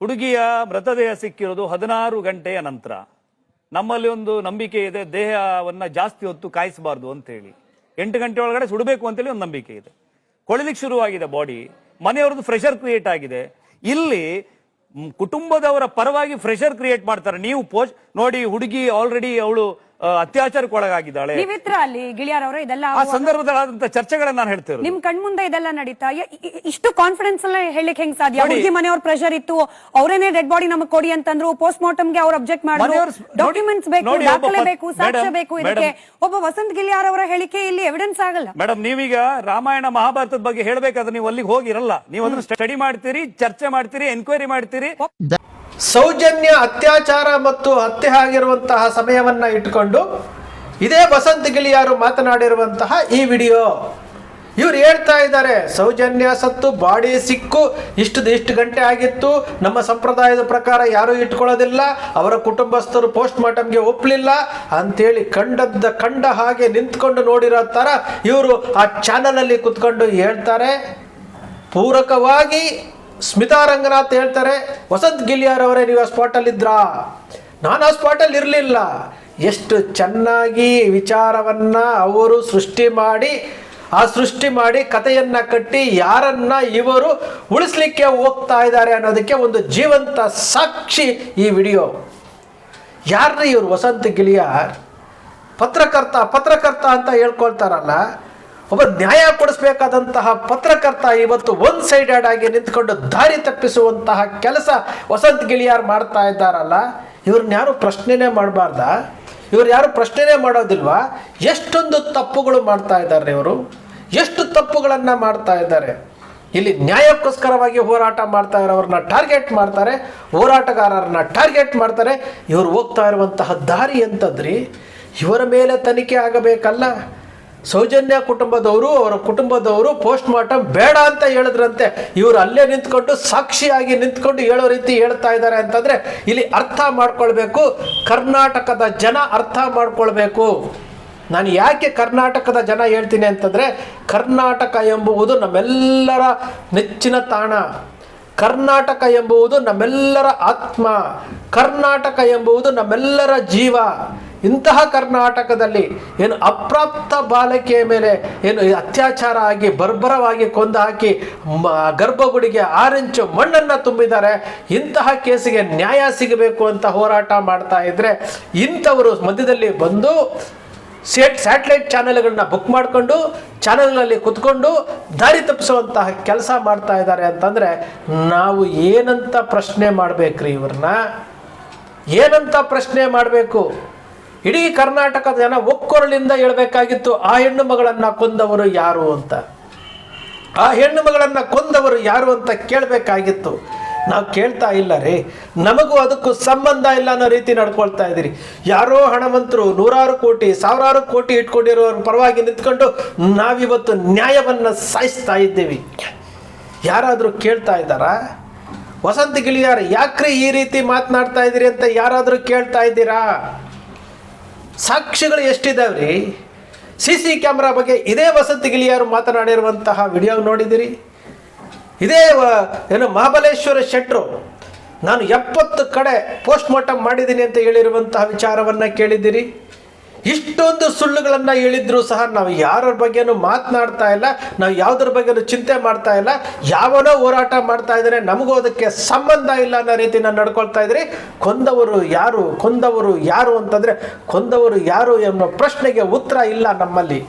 ಹುಡುಗಿಯ ಮೃತದೇಹ ಸಿಕ್ಕಿರೋದು ಹದಿನಾರು ಗಂಟೆಯ ನಂತರ. ನಮ್ಮಲ್ಲಿ ಒಂದು ನಂಬಿಕೆ ಇದೆ, ದೇಹವನ್ನು ಜಾಸ್ತಿ ಹೊತ್ತು ಕಾಯಿಸಬಾರ್ದು ಅಂತೇಳಿ ಎಂಟು ಗಂಟೆ ಒಳಗಡೆ ಸುಡಬೇಕು ಅಂತೇಳಿ ಒಂದು ನಂಬಿಕೆ ಇದೆ. ಕೊಳಿಲಿಕ್ಕೆ ಶುರುವಾಗಿದೆ ಬಾಡಿ ಮನೆಯವ್ರದ್ದು ಫ್ರೆಷರ್ ಕ್ರಿಯೇಟ್ ಆಗಿದೆ. ಇಲ್ಲಿ ಕುಟುಂಬದವರ ಪರವಾಗಿ ಫ್ರೆಷರ್ ಕ್ರಿಯೇಟ್ ಮಾಡ್ತಾರೆ. ನೀವು ಪೋಸ್ಟ್ ನೋಡಿ, ಹುಡುಗಿ ಆಲ್ರೆಡಿ ಅವಳು ಅತ್ಯಾಚಾರಕ್ಕೆ ಒಳಗಾಗಿದ್ದಾಳೆ. ನೀವಿತ್ರ ಅಲ್ಲಿ ಗಿಳಿಯಾರ್ ಅವರ ಇದೆಲ್ಲ ಆ ಸಂದರ್ಭದಲ್ಲಾದಂತ ಚರ್ಚೆಗಳನ್ನ ನಾನು ಹೇಳ್ತಿರೋದು ನಿಮ್ ಕಣ್ಮುಂದೆ ಇದೆಲ್ಲ ನಡೀತಾ ಯ- ಇ- ಇ- ಇಷ್ಟು ಕಾನ್ಫಿಡೆನ್ಸ್ ಎಲ್ಲ ಹೇಳಿಕ್ ಹೆಂಗ್ ಸಾಧ್ಯ? ನೋಡಿ. ಹುಡುಗಿ ಮನೆಯವ್ರ ಪ್ರೆಷರ್ ಇತ್ತು ಅವರೇನೆ ಡೆಡ್ ಬಾಡಿ ನಮಗ್ ಕೊಡಿ ಅಂತಂದ್ರು ಪೋಸ್ಟ್ ಮಾರ್ಟಮ್ಗೆ ಅವ್ರು ಅಬ್ಜೆಕ್ಟ್ ಮಾಡಿದ್ರು. ಮನೆಯವ್ರು ಸ್- ನೋಡಿ- ಡಾಕ್ಯುಮೆಂಟ್ಸ್ ಬೇಕು ನೋಡಿ, ಒಬ್ಬ ದಾಖಲೆ ಪತ್- ಬೇಕು ಸಾಕ್ಷ್ಯ ಬೇಕು ಇದಕ್ಕೆ. ಒಬ್ಬ ವಸಂತ್ ಗಿಳಿಯಾರ್ ಅವರ ಹೇಳಿಕೆ ಇಲ್ಲಿ ಎವಿಡೆನ್ಸ್ ಆಗಲ್ಲ. ಮೇಡಮ್ ನೀವೀಗ ರಾಮಾಯಣ ಮಹಾಭಾರತದ ಬಗ್ಗೆ ಹೇಳ್ಬೇಕಾದ್ರೆ ನೀವು ಅಲ್ಲಿಗೆ ಹೋಗಿರಲ್ಲ. ನೀವು ಅದನ್ನ ಸ್ಟಡಿ ಮಾಡ್ತೀರಿ ಚರ್ಚೆ ಮಾಡ್ತೀರಿ ಎನ್ಕ್ವೈರಿ ಮಾಡ್ತೀರಿ. ಸೌಜನ್ಯ ಅತ್ಯಾಚಾರ ಮತ್ತು ಹತ್ಯೆ ಆಗಿರುವಂತಹ ಸಮಯವನ್ನ ಇಟ್ಕೊಂಡು ಇದೇ ವಸಂತ ಗಿಳಿಯಾರು ಮಾತನಾಡಿರುವಂತಹ ಈ ವಿಡಿಯೋ. ಇವ್ರು ಹೇಳ್ತಾ ಇದ್ದಾರೆ, ಸೌಜನ್ಯ ಸತ್ತು, ಬಾಡಿ ಸಿಕ್ಕು ಇಷ್ಟು ಇಷ್ಟು ಗಂಟೆ ಆಗಿತ್ತು, ನಮ್ಮ ಸಂಪ್ರದಾಯದ ಪ್ರಕಾರ ಯಾರೂ ಇಟ್ಕೊಳ್ಳೋದಿಲ್ಲ, ಅವರ ಕುಟುಂಬಸ್ಥರು ಪೋಸ್ಟ್ ಮಾರ್ಟಮ್ಗೆ ಒಪ್ಪಲಿಲ್ಲ ಅಂತೇಳಿ ಕಂಡದ್ದ, ಕಂಡ ಹಾಗೆ ನಿಂತ್ಕೊಂಡು ನೋಡಿರೋ ಥರ ಇವರು ಆ ಚಾನಲಲ್ಲಿ ಕುತ್ಕೊಂಡು ಹೇಳ್ತಾರೆ. ಪೂರಕವಾಗಿ ಸ್ಮಿತಾ ರಂಗನಾಥ್ ಹೇಳ್ತಾರೆ, ವಸಂತ್ ಗಿಲಿಯಾರ್ ಅವರೇ, ನೀವು ಆ ಸ್ಪಾಟಲ್ಲಿದ್ರಾ ನಾನು ಆ ಸ್ಪಾಟಲ್ಲಿ ಇರಲಿಲ್ಲ. ಎಷ್ಟು ಚೆನ್ನಾಗಿ ವಿಚಾರವನ್ನ ಅವರು ಸೃಷ್ಟಿ ಮಾಡಿ, ಆ ಸೃಷ್ಟಿ ಮಾಡಿ ಕಥೆಯನ್ನ ಕಟ್ಟಿ ಯಾರನ್ನ ಇವರು ಉಳಿಸ್ಲಿಕ್ಕೆ ಹೋಗ್ತಾ ಇದ್ದಾರೆ ಅನ್ನೋದಕ್ಕೆ ಒಂದು ಜೀವಂತ ಸಾಕ್ಷಿ ಈ ವಿಡಿಯೋ. ಯಾರ್ರೀ ಇವರು ವಸಂತ ಗಿಲಿಯಾರ್ ಪತ್ರಕರ್ತ ಪತ್ರಕರ್ತ ಅಂತ ಹೇಳ್ಕೊಳ್ತಾರಲ್ಲ ಒಬ್ಬ ನ್ಯಾಯ ಕೊಡಿಸ್ಬೇಕಾದಂತಹ ಪತ್ರಕರ್ತ ಇವತ್ತು ಒನ್ ಸೈಡೆಡ್ ಆಗಿ ನಿಂತ್ಕೊಂಡು ದಾರಿ ತಪ್ಪಿಸುವಂತಹ ಕೆಲಸ ವಸಂತ್ ಗಿಳಿಯಾರ್ ಮಾಡ್ತಾ ಇದ್ದಾರಲ್ಲ, ಇವ್ರನ್ನ ಯಾರು ಪ್ರಶ್ನೆನೇ ಮಾಡಬಾರ್ದ? ಇವ್ರು ಯಾರು ಪ್ರಶ್ನೆನೇ ಮಾಡೋದಿಲ್ವಾ? ಎಷ್ಟೊಂದು ತಪ್ಪುಗಳು ಮಾಡ್ತಾ ಇದ್ದಾರೆ ಇವರು. ಎಷ್ಟು ತಪ್ಪುಗಳನ್ನ ಮಾಡ್ತಾ ಇದ್ದಾರೆ. ಇಲ್ಲಿ ನ್ಯಾಯಕ್ಕೋಸ್ಕರವಾಗಿ ಹೋರಾಟ ಮಾಡ್ತಾ ಇರೋರನ್ನ ಟಾರ್ಗೆಟ್ ಮಾಡ್ತಾರೆ, ಹೋರಾಟಗಾರರನ್ನ ಟಾರ್ಗೆಟ್ ಮಾಡ್ತಾರೆ. ಇವರು ಹೋಗ್ತಾ ಇರುವಂತಹ ದಾರಿ ಎಂತದ್ರಿ? ಇವರ ಮೇಲೆ ತನಿಖೆ ಆಗಬೇಕಲ್ಲ. ಸೌಜನ್ಯ ಕುಟುಂಬದವರು, ಅವರ ಕುಟುಂಬದವರು ಪೋಸ್ಟ್ ಮಾರ್ಟಮ್ ಬೇಡ ಅಂತ ಹೇಳಿದ್ರಂತೆ. ಇವರು ಅಲ್ಲೇ ನಿಂತ್ಕೊಂಡು ಸಾಕ್ಷಿಯಾಗಿ ನಿಂತ್ಕೊಂಡು ಹೇಳೋ ರೀತಿ ಹೇಳ್ತಾ ಇದ್ದಾರೆ ಅಂತಂದ್ರೆ ಇಲ್ಲಿ ಅರ್ಥ ಮಾಡ್ಕೊಳ್ಬೇಕು. ಕರ್ನಾಟಕದ ಜನ ಅರ್ಥ ಮಾಡ್ಕೊಳ್ಬೇಕು. ನಾನು ಯಾಕೆ ಕರ್ನಾಟಕದ ಜನ ಹೇಳ್ತೀನಿ ಅಂತಂದರೆ ಕರ್ನಾಟಕ ಎಂಬುವುದು ನಮ್ಮೆಲ್ಲರ ನೆಚ್ಚಿನ ತಾಣ. ಕರ್ನಾಟಕ ಎಂಬುವುದು ನಮ್ಮೆಲ್ಲರ ಆತ್ಮ. ಕರ್ನಾಟಕ ಎಂಬುವುದು ನಮ್ಮೆಲ್ಲರ ಜೀವ. ಇಂತಹ ಕರ್ನಾಟಕದಲ್ಲಿ ಏನು ಅಪ್ರಾಪ್ತ ಬಾಲಕಿಯ ಮೇಲೆ ಏನು ಅತ್ಯಾಚಾರ ಆಗಿ, ಬರ್ಬರವಾಗಿ ಕೊಂದು ಹಾಕಿ ಗರ್ಭಗುಡಿಗೆ ಆರಿಂಚು ಮಣ್ಣನ್ನು ತುಂಬಿದ್ದಾರೆ. ಇಂತಹ ಕೇಸಿಗೆ ನ್ಯಾಯ ಸಿಗಬೇಕು ಅಂತ ಹೋರಾಟ ಮಾಡ್ತಾ ಇದ್ರೆ ಇಂಥವರು ಮಧ್ಯದಲ್ಲಿ ಬಂದು ಸೇಟ್, ಸ್ಯಾಟಲೈಟ್ ಚಾನೆಲ್ಗಳನ್ನ ಬುಕ್ ಮಾಡಿಕೊಂಡು ಚಾನೆಲ್ನಲ್ಲಿ ಕುತ್ಕೊಂಡು ದಾರಿ ತಪ್ಪಿಸುವಂತಹ ಕೆಲಸ ಮಾಡ್ತಾ ಇದ್ದಾರೆ ಅಂತಂದರೆ ನಾವು ಏನಂತ ಪ್ರಶ್ನೆ ಮಾಡಬೇಕ್ರಿ ಇವ್ರನ್ನ? ಏನಂತ ಪ್ರಶ್ನೆ ಮಾಡಬೇಕು? ಇಡೀ ಕರ್ನಾಟಕದ ಜನ ಒಕ್ಕೊರಳಿಂದ ಹೇಳ್ಬೇಕಾಗಿತ್ತು, ಆ ಹೆಣ್ಣು ಮಗಳನ್ನು ಕೊಂದವರು ಯಾರು ಅಂತ. ಆ ಹೆಣ್ಣು ಮಗಳನ್ನು ಕೊಂದವರು ಯಾರು ಅಂತ ಕೇಳಬೇಕಾಗಿತ್ತು. ನಾವು ಕೇಳ್ತಾ ಇಲ್ಲ ರೀ. ನಮಗೂ ಅದಕ್ಕೂ ಸಂಬಂಧ ಇಲ್ಲ ಅನ್ನೋ ರೀತಿ ನಡ್ಕೊಳ್ತಾ ಇದ್ದೀರಿ. ಯಾರೋ ಹಣವಂತರು ನೂರಾರು ಕೋಟಿ, ಸಾವಿರಾರು ಕೋಟಿ ಇಟ್ಕೊಂಡಿರೋರ ಪರವಾಗಿ ನಿಂತ್ಕೊಂಡು ನಾವಿವತ್ತು ನ್ಯಾಯವನ್ನು ಸಾಯಿಸ್ತಾ ಇದ್ದೀವಿ. ಯಾರಾದರೂ ಕೇಳ್ತಾ ಇದ್ದಾರಾ? ವಸಂತ ಗಿಳಿಯಾರ, ಯಾಕ್ರಿ ಈ ರೀತಿ ಮಾತನಾಡ್ತಾ ಇದ್ದೀರಿ ಅಂತ ಯಾರಾದರೂ ಕೇಳ್ತಾ ಇದ್ದೀರಾ? ಸಾಕ್ಷಿಗಳು ಎಷ್ಟಿದಾವ್ರಿ? ಸಿ ಸಿ ಕ್ಯಾಮ್ರಾ ಬಗ್ಗೆ ಇದೇ ವಸಂತ ಗಿಳಿಯಾರು ಮಾತನಾಡಿರುವಂತಹ ವಿಡಿಯೋ ನೋಡಿದಿರಿ? ಇದೇ ಏನು ಮಹಾಬಲೇಶ್ವರ ಶೆಟ್ರು, ನಾನು ಎಪ್ಪತ್ತು ಕಡೆ ಪೋಸ್ಟ್ ಮಾರ್ಟಮ್ ಮಾಡಿದ್ದೀನಿ ಅಂತ ಹೇಳಿರುವಂತಹ ವಿಚಾರವನ್ನು ಕೇಳಿದ್ದೀರಿ ಇಷ್ಟೊಂದು ಸುಳ್ಳುಗಳನ್ನು ಹೇಳಿದ್ರು ಸಹ ನಾವು ಯಾರ ಬಗ್ಗೆನೂ ಮಾತನಾಡ್ತಾ ಇಲ್ಲ, ನಾವು ಯಾವ್ದ್ರ ಬಗ್ಗೆನೂ ಚಿಂತೆ ಮಾಡ್ತಾ ಇಲ್ಲ, ಯಾವನೋ ಹೋರಾಟ ಮಾಡ್ತಾ ಇದ್ದಾರೆ ನಮಗೂ ಅದಕ್ಕೆ ಸಂಬಂಧ ಇಲ್ಲ ಅನ್ನೋ ರೀತಿ ನಾನು ನಡ್ಕೊಳ್ತಾ ಇದ್ರಿ. ಕೊಂದವರು ಯಾರು ಕೊಂದವರು ಯಾರು ಅಂತಂದರೆ ಕೊಂದವರು ಯಾರು ಎನ್ನುವ ಪ್ರಶ್ನೆಗೆ ಉತ್ತರ ಇಲ್ಲ ನಮ್ಮಲ್ಲಿ.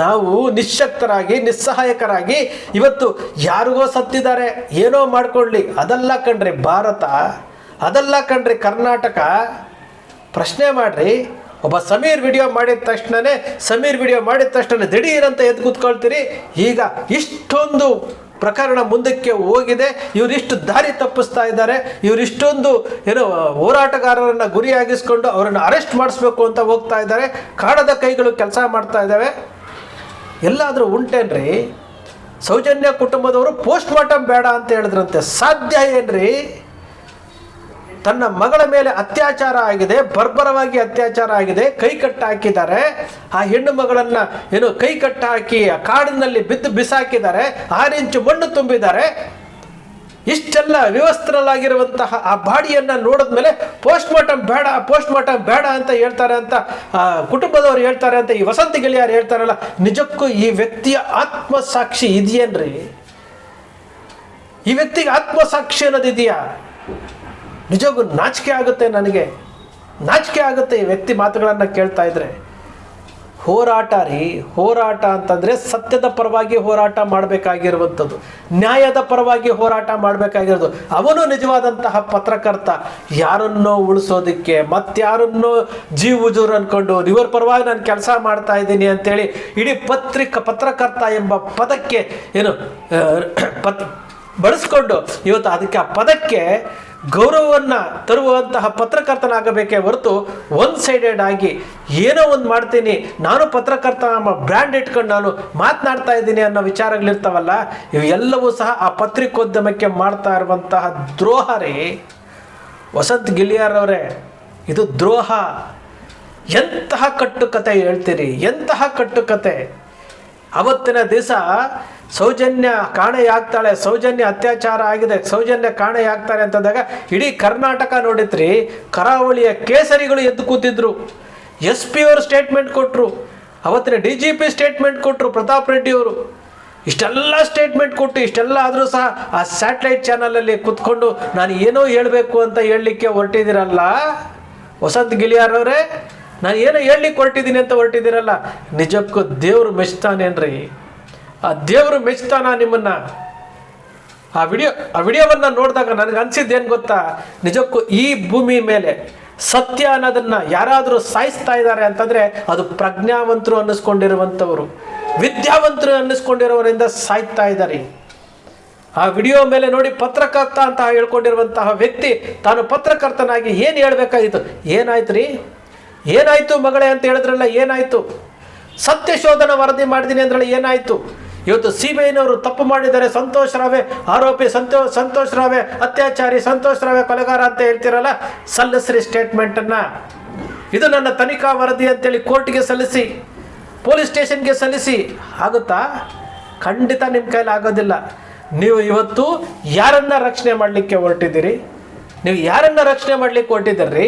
ನಾವು ನಿಶಕ್ತರಾಗಿ ನಿಸ್ಸಹಾಯಕರಾಗಿ ಇವತ್ತು ಯಾರಿಗೋ ಸತ್ತಿದ್ದಾರೆ, ಏನೋ ಮಾಡ್ಕೊಳ್ಳಿ. ಅದೆಲ್ಲ ಕಂಡ್ರೆ ಭಾರತ, ಅದೆಲ್ಲ ಕಣ್ರಿ ಕರ್ನಾಟಕ. ಪ್ರಶ್ನೆ ಮಾಡ್ರಿ ಒಬ್ಬ ಸಮೀರ್ ವಿಡಿಯೋ ಮಾಡಿದ ತಕ್ಷಣನೇ, ಸಮೀರ್ ವಿಡಿಯೋ ಮಾಡಿದ ತಕ್ಷಣ ದಿಢೀರಂತ ಎದ್ದು ಕೂತ್ಕೊಳ್ತೀರಿ. ಈಗ ಇಷ್ಟೊಂದು ಪ್ರಕರಣ ಮುಂದಕ್ಕೆ ಹೋಗಿದೆ. ಇವರಿಷ್ಟು ದಾರಿ ತಪ್ಪಿಸ್ತಾ ಇದ್ದಾರೆ. ಇವರಿಷ್ಟೊಂದು ಏನು, ಹೋರಾಟಗಾರರನ್ನು ಗುರಿಯಾಗಿಸ್ಕೊಂಡು ಅವರನ್ನು ಅರೆಸ್ಟ್ ಮಾಡಿಸ್ಬೇಕು ಅಂತ ಹೋಗ್ತಾ ಇದ್ದಾರೆ. ಕಾಣದ ಕೈಗಳು ಕೆಲಸ ಮಾಡ್ತಾ ಇದ್ದಾವೆ. ಎಲ್ಲಾದರೂ ಉಂಟೇನ್ರಿ? ಸೌಜನ್ಯ ಕುಟುಂಬದವರು ಪೋಸ್ಟ್ ಮಾರ್ಟಮ್ ಬೇಡ ಅಂತ ಹೇಳಿದ್ರಂತೆ. ಸಾಧ್ಯ ಏನ್ರಿ? ತನ್ನ ಮಗಳ ಮೇಲೆ ಅತ್ಯಾಚಾರ ಆಗಿದೆ, ಬರ್ಬರವಾಗಿ ಅತ್ಯಾಚಾರ ಆಗಿದೆ, ಕೈ ಕಟ್ಟಾಕಿದ್ದಾರೆ. ಆ ಹೆಣ್ಣು ಮಗಳನ್ನ ಏನು ಕೈ ಕಟ್ಟಾಕಿ ಆ ಕಾಡಿನಲ್ಲಿ ಬಿದ್ದು ಬಿಸಾಕಿದ್ದಾರೆ ಆರು ಇಂಚು ಮಣ್ಣು ತುಂಬಿದ್ದಾರೆ. ಇಷ್ಟೆಲ್ಲ ವ್ಯವಸ್ಥರಲ್ಲಾಗಿರುವಂತಹ ಆ ಬಾಡಿಯನ್ನ ನೋಡಿದ್ಮೇಲೆ ಪೋಸ್ಟ್ ಮಾರ್ಟಮ್ ಬೇಡ ಪೋಸ್ಟ್ ಮಾರ್ಟಮ್ ಬೇಡ ಅಂತ ಹೇಳ್ತಾರೆ ಅಂತ ಕುಟುಂಬದವ್ರು ಹೇಳ್ತಾರೆ ಅಂತ, ಈ ವಸಂತ ಗೆಳೆಯರು ಹೇಳ್ತಾರಲ್ಲ, ನಿಜಕ್ಕೂ ಈ ವ್ಯಕ್ತಿಯ ಆತ್ಮಸಾಕ್ಷಿ ಇದೆಯೇನ್ರಿ? ಈ ವ್ಯಕ್ತಿಗೆ ಆತ್ಮಸಾಕ್ಷಿ ಅನ್ನೋದಿದೆಯಾ? ನಿಜಕ್ಕೂ ನಾಚಿಕೆ ಆಗುತ್ತೆ ನನಗೆ. ನಾಚಿಕೆ ಆಗುತ್ತೆ ಈ ವ್ಯಕ್ತಿ ಮಾತುಗಳನ್ನು ಕೇಳ್ತಾ ಇದ್ರೆ. ಹೋರಾಟ ರೀ, ಹೋರಾಟ ಅಂತಂದರೆ ಸತ್ಯದ ಪರವಾಗಿ ಹೋರಾಟ ಮಾಡಬೇಕಾಗಿರುವಂಥದ್ದು. ನ್ಯಾಯದ ಪರವಾಗಿ ಹೋರಾಟ ಮಾಡಬೇಕಾಗಿರೋದು. ಅವನು ನಿಜವಾದಂತಹ ಪತ್ರಕರ್ತ. ಯಾರನ್ನೋ ಉಳಿಸೋದಕ್ಕೆ ಮತ್ತಾರನ್ನೋ ಜೀವ ಉಜೂರು ಅಂದ್ಕೊಂಡು ಇವರ ಪರವಾಗಿ ನಾನು ಕೆಲಸ ಮಾಡ್ತಾ ಇದ್ದೀನಿ ಅಂತೇಳಿ ಇಡೀ ಪತ್ರಿಕ, ಪತ್ರಕರ್ತ ಎಂಬ ಪದಕ್ಕೆ ಏನು ಪತ್ ಬಳಸ್ಕೊಂಡು ಇವತ್ತು ಅದಕ್ಕೆ ಆ ಪದಕ್ಕೆ ಗೌರವವನ್ನು ತರುವಂತಹ ಪತ್ರಕರ್ತನಾಗಬೇಕೇ ಹೊರತು ಒನ್ ಸೈಡೆಡ್ ಆಗಿ ಏನೋ ಒಂದು ಮಾಡ್ತೀನಿ, ನಾನು ಪತ್ರಕರ್ತ ಬ್ರ್ಯಾಂಡ್ ಇಟ್ಕೊಂಡು ನಾನು ಮಾತನಾಡ್ತಾ ಇದ್ದೀನಿ ಅನ್ನೋ ವಿಚಾರಗಳಿರ್ತಾವಲ್ಲ, ಇವೆಲ್ಲವೂ ಸಹ ಆ ಪತ್ರಿಕೋದ್ಯಮಕ್ಕೆ ಮಾಡ್ತಾ ಇರುವಂತಹ ದ್ರೋಹ ರೀ. ವಸಂತ್ ಗಿಲಿಯಾರ್ ಅವರೇ, ಇದು ದ್ರೋಹ. ಎಂತಹ ಕಟ್ಟುಕತೆ ಹೇಳ್ತೀರಿ, ಎಂತಹ ಕಟ್ಟುಕತೆ. ಅವತ್ತಿನ ದಿವಸ ಸೌಜನ್ಯ ಕಾಣೆಯಾಗ್ತಾಳೆ, ಸೌಜನ್ಯ ಅತ್ಯಾಚಾರ ಆಗಿದೆ, ಸೌಜನ್ಯ ಕಾಣೆಯಾಗ್ತಾರೆ ಅಂತಂದಾಗ ಇಡೀ ಕರ್ನಾಟಕ ನೋಡಿದ್ರಿ, ಕರಾವಳಿಯ ಕೇಸರಿಗಳು ಎದ್ದು ಕೂತಿದ್ರು. ಎಸ್ ಪಿ ಅವರು ಸ್ಟೇಟ್ಮೆಂಟ್ ಕೊಟ್ಟರು ಅವತ್ತಿನ ಡಿ ಜಿ ಪಿ ಸ್ಟೇಟ್ಮೆಂಟ್ ಕೊಟ್ಟರು ಪ್ರತಾಪ್ ರೆಡ್ಡಿ ಅವರು. ಇಷ್ಟೆಲ್ಲ ಸ್ಟೇಟ್ಮೆಂಟ್ ಕೊಟ್ಟು, ಇಷ್ಟೆಲ್ಲ ಆದರೂ ಸಹ ಆ ಸ್ಯಾಟಲೈಟ್ ಚಾನಲಲ್ಲಿ ಕೂತ್ಕೊಂಡು ನಾನು ಏನೋ ಹೇಳಬೇಕು ಅಂತ ಹೇಳಲಿಕ್ಕೆ ಹೊರಟಿದ್ದೀರಲ್ಲ? ವಸಂತ್ ಗಿಳಿಯಾರವರೇ ನಾನು ಏನೋ ಹೇಳಲಿಕ್ಕೆ ಹೊರಟಿದ್ದೀನಿ ಅಂತ ಹೊರಟಿದ್ದೀರಲ್ಲ? ನಿಜಕ್ಕೂ ದೇವರು ಮೆಚ್ತಾನೇನ್ರಿ? ಆ ದೇವರು ಮೆಚ್ತಾನ ನಿಮ್ಮನ್ನ. ಆ ವಿಡಿಯೋ, ಆ ವಿಡಿಯೋವನ್ನ ನೋಡಿದಾಗ ನನಗೆ ಅನ್ಸಿದ್ದು ಏನು ಗೊತ್ತಾ? ನಿಜಕ್ಕೂ ಈ ಭೂಮಿ ಮೇಲೆ ಸತ್ಯ ಅನ್ನೋದನ್ನ ಯಾರಾದರೂ ಸಾಯಿಸ್ತಾ ಇದ್ದಾರೆ ಅಂತಂದ್ರೆ ಅದು ಪ್ರಜ್ಞಾವಂತರು ಅನ್ನಿಸ್ಕೊಂಡಿರುವಂಥವ್ರು. ವಿದ್ಯಾವಂತರು ಅನ್ನಿಸ್ಕೊಂಡಿರೋರಿಂದ ಸಾಯ್ತಾ ಇದ್ದಾರೆ ಆ ವಿಡಿಯೋ ಮೇಲೆ ನೋಡಿ ಪತ್ರಕರ್ತ ಅಂತ ಹೇಳ್ಕೊಂಡಿರುವಂತಹ ವ್ಯಕ್ತಿ ತಾನು ಪತ್ರಕರ್ತನಾಗಿ ಏನು ಹೇಳಬೇಕಾಗಿತ್ತು ಏನಾಯ್ತು ರೀ ಏನಾಯ್ತು ಮಗಳೇ ಅಂತ ಹೇಳಿದ್ರಲ್ಲ ಏನಾಯ್ತು? ಸತ್ಯ ಶೋಧನ ವರದಿ ಮಾಡಿದ್ದೀನಿ ಅಂದ್ರೆ ಏನಾಯ್ತು? ಇವತ್ತು ಸಿ ಬಿ ಐನವರು ತಪ್ಪು ಮಾಡಿದರೆ ಸಂತೋಷ್ ರಾವೆ ಆರೋಪಿ ಸಂತೋ ಸಂತೋಷ್ ರಾವೆ, ಅತ್ಯಾಚಾರಿ ಸಂತೋಷ್ ರಾವೆ ಕೊಲೆಗಾರ ಅಂತ ಹೇಳ್ತಿರಲ್ಲ, ಸಲ್ಲಿಸ್ರಿ ಸ್ಟೇಟ್ಮೆಂಟನ್ನು ಇದು ನನ್ನ ತನಿಖಾ ವರದಿ ಅಂತೇಳಿ ಕೋರ್ಟ್ಗೆ ಸಲ್ಲಿಸಿ, ಪೊಲೀಸ್ ಸ್ಟೇಷನ್ಗೆ ಸಲ್ಲಿಸಿ. ಆಗುತ್ತಾ? ಖಂಡಿತ ನಿಮ್ಮ ಕೈಲಿ ಆಗೋದಿಲ್ಲ. ನೀವು ಇವತ್ತು ಯಾರನ್ನ ರಕ್ಷಣೆ ಮಾಡಲಿಕ್ಕೆ ಹೊರಟಿದ್ದೀರಿ? ನೀವು ಯಾರನ್ನ ರಕ್ಷಣೆ ಮಾಡಲಿಕ್ಕೆ ಹೊರಟಿದ್ದೀರಿ?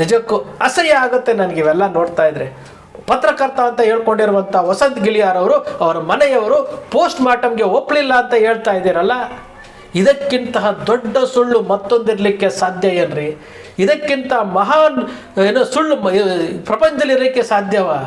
ನಿಜಕ್ಕೂ ಅಸಹ್ಯ ಆಗುತ್ತೆ ನನಗೆ ಇವೆಲ್ಲ ನೋಡ್ತಾ ಇದ್ರೆ. ಪತ್ರಕರ್ತ ಅಂತ ಹೇಳ್ಕೊಂಡಿರುವಂಥ ವಸಂತ್ ಗಿಳಿಯಾರ್ ಅವರು ಅವರ ಮನೆಯವರು ಪೋಸ್ಟ್ ಮಾರ್ಟಮ್ಗೆ ಒಪ್ಪಲಿಲ್ಲ ಅಂತ ಹೇಳ್ತಾ ಇದ್ದೀರಲ್ಲ? ಇದಕ್ಕಿಂತಹ ದೊಡ್ಡ ಸುಳ್ಳು ಮತ್ತೊಂದಿರಲಿಕ್ಕೆ ಸಾಧ್ಯ ಏನ್ರಿ? ಇದಕ್ಕಿಂತ ಮಹಾನ್, ಏನು ಸುಳ್ಳು ಪ್ರಪಂಚದಲ್ಲಿ ಇರಲಿಕ್ಕೆ ಸಾಧ್ಯವಾ?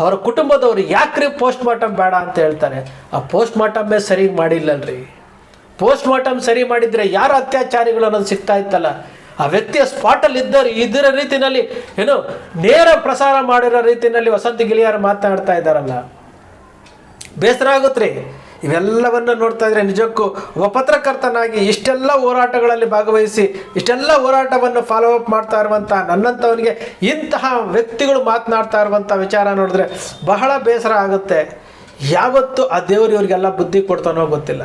ಅವರ ಕುಟುಂಬದವರು ಯಾಕ್ರಿ ಪೋಸ್ಟ್ ಮಾರ್ಟಮ್ ಬೇಡ ಅಂತ ಹೇಳ್ತಾರೆ? ಆ ಪೋಸ್ಟ್ ಮಾರ್ಟಮ್ಮೇ ಸರಿ ಮಾಡಿಲ್ಲಲ್ರಿ. ಪೋಸ್ಟ್ ಮಾರ್ಟಮ್ ಸರಿ ಮಾಡಿದ್ರೆ ಯಾರು ಅತ್ಯಾಚಾರಿಗಳು ಅನ್ನೋದು ಸಿಗ್ತಾ ಇತ್ತಲ್ಲ? ಆ ವ್ಯಕ್ತಿಯ ಸ್ಪಾಟಲ್ಲಿ ಇದ್ದರು ಇದರ ರೀತಿಯಲ್ಲಿ, ಏನು, ನೇರ ಪ್ರಸಾರ ಮಾಡಿರೋ ರೀತಿಯಲ್ಲಿ ವಸಂತ ಗಿಳಿಯರು ಮಾತನಾಡ್ತಾ ಇದ್ದಾರಲ್ಲ. ಬೇಸರ ಆಗುತ್ತೆ ಇವೆಲ್ಲವನ್ನು ನೋಡ್ತಾ ಇದ್ರೆ ನಿಜಕ್ಕೂ ಒಬ್ಬ ಪತ್ರಕರ್ತನಾಗಿ ಇಷ್ಟೆಲ್ಲ ಹೋರಾಟಗಳಲ್ಲಿ ಭಾಗವಹಿಸಿ, ಇಷ್ಟೆಲ್ಲ ಹೋರಾಟವನ್ನು ಫಾಲೋ ಅಪ್ ಮಾಡ್ತಾ ಇರುವಂಥ ನನ್ನಂಥವನಿಗೆ ಇಂತಹ ವ್ಯಕ್ತಿಗಳು ಮಾತನಾಡ್ತಾ ಇರುವಂಥ ವಿಚಾರ ನೋಡಿದ್ರೆ ಬಹಳ ಬೇಸರ ಆಗುತ್ತೆ. ಯಾವತ್ತು ಆ ದೇವರು ಇವರಿಗೆಲ್ಲ ಬುದ್ಧಿ ಕೊಡ್ತಾನೋ ಗೊತ್ತಿಲ್ಲ.